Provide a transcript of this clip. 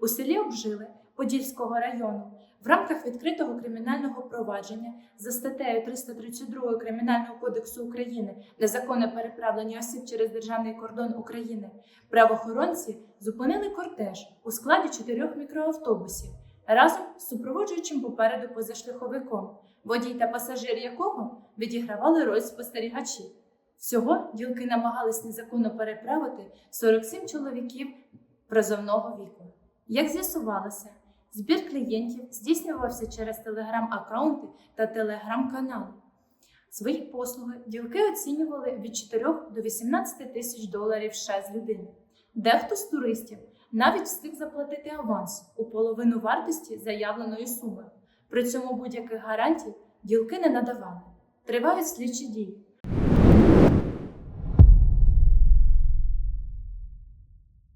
У селі обжили. Подільського району в рамках відкритого кримінального провадження за статтею 332 Кримінального кодексу України незаконне переправлення осіб через державний кордон України правоохоронці зупинили кортеж у складі чотирьох мікроавтобусів разом з супроводжуючим попереду позашляховиком, водій та пасажир якого відігравали роль спостерігачів. Всього ділки намагались незаконно переправити 47 чоловіків призовного віку. Як з'ясувалося, збір клієнтів здійснювався через телеграм-аккаунти та телеграм-канали. Свої послуги ділки оцінювали від 4 до 18 тисяч доларів США з людини. Дехто з туристів навіть встиг заплатити аванс у половину вартості заявленої суми. При цьому будь-яких гарантій ділки не надавали. Тривають слідчі дії.